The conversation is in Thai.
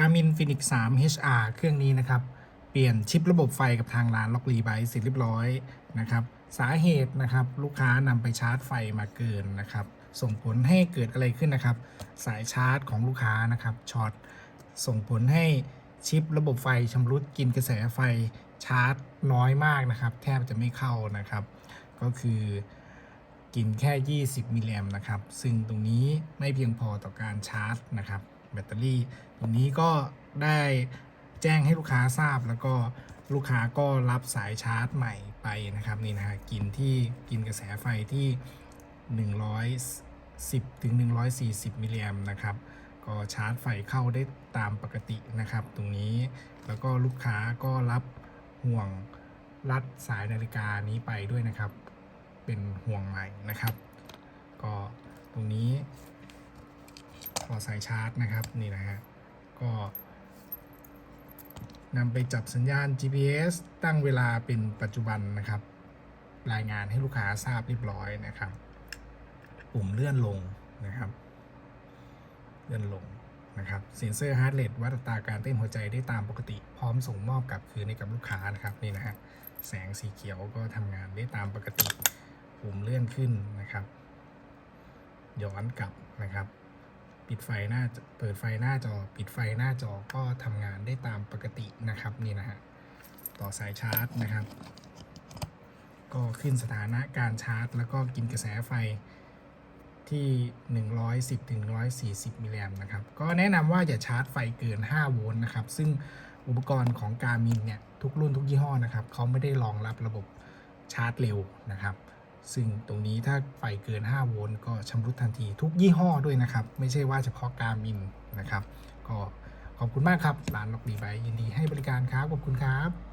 Garmin Phoenix 3 HR เครื่องนี้นะครับ เปลี่ยนชิประบบไฟกับทางร้านล็อกรีไบเสร็จเรียบร้อยนะครับ สาเหตุนะครับลูกค้านำไปชาร์จไฟมาเกินนะครับ ส่งผลให้เกิดอะไรขึ้นนะครับ สายชาร์จของลูกค้านะครับช็อตส่งผลให้ชิประบบไฟชำรุดกินกระแสไฟชาร์จน้อยมากนะครับ แทบจะไม่เข้านะครับ ก็คือ กินแค่ 20 มิลลิแอมนะครับ ซึ่งตรงนี้ไม่เพียงพอต่อการชาร์จนะครับ แบตเตอรี่ ตรงนี้ก็ได้แจ้งให้ลูกค้าทราบแล้วก็ลูกค้าก็รับสายชาร์จใหม่ไปนะครับนี่นะฮะกินที่กินกระแสไฟที่ 110ถึง140 มิลลิแอมนะครับ ก็ชาร์จไฟเข้าได้ตามปกตินะครับ ตรงนี้แล้วก็ลูกค้าก็รับห่วงรัดสายนาฬิกานี้ไปด้วยนะครับ เป็นห่วงใหม่นะครับ ก็ตรงนี้พอสายชาร์จนะครับนี่นะฮะก็นำไปจับสัญญาณ GPS ตั้งเวลาเป็นปัจจุบันนะครับ รายงานให้ลูกค้าทราบเรียบร้อยนะครับ ปุ่มเลื่อนลงนะครับ เลื่อนลงนะครับเซ็นเซอร์ฮาร์ดเรทวัดอัตราการเต้นหัวใจได้ตามปกติ พร้อมส่งมอบกลับคืนให้กับลูกค้านะครับนี่นะฮะแสงสีเขียวก็ทำงานได้ตามปกติ ปุ่มเลื่อนขึ้นนะครับ ย้อนกลับนะครับ ปิดไฟหน้าเปิดไฟหน้าจอ ปิดไฟหน้าจอก็ทำงานได้ตามปกตินะครับนี่นะฮะต่อสายชาร์จนะครับ ก็ขึ้นสถานะการชาร์จ แล้วก็กินกระแสไฟที่ 110ถึง140 มิลลิแอมป์นะครับ ก็แนะนำว่าอย่าชาร์จไฟเกิน 5 โวลต์นะครับ ซึ่งอุปกรณ์ของ Garmin เนี่ย ทุกรุ่นทุกยี่ห้อนะครับ เขาไม่ได้รองรับระบบชาร์จเร็วนะครับ ซึ่งตรงนี้ถ้าไฟเกิน 5 โวลต์ก็ชำรุดทันทีทุกยี่ห้อด้วยนะครับ ไม่ใช่ว่าเฉพาะการมินนะครับ ก็ขอบคุณมากครับ ร้านล็อกดีไบยินดีให้บริการครับ ขอบคุณครับ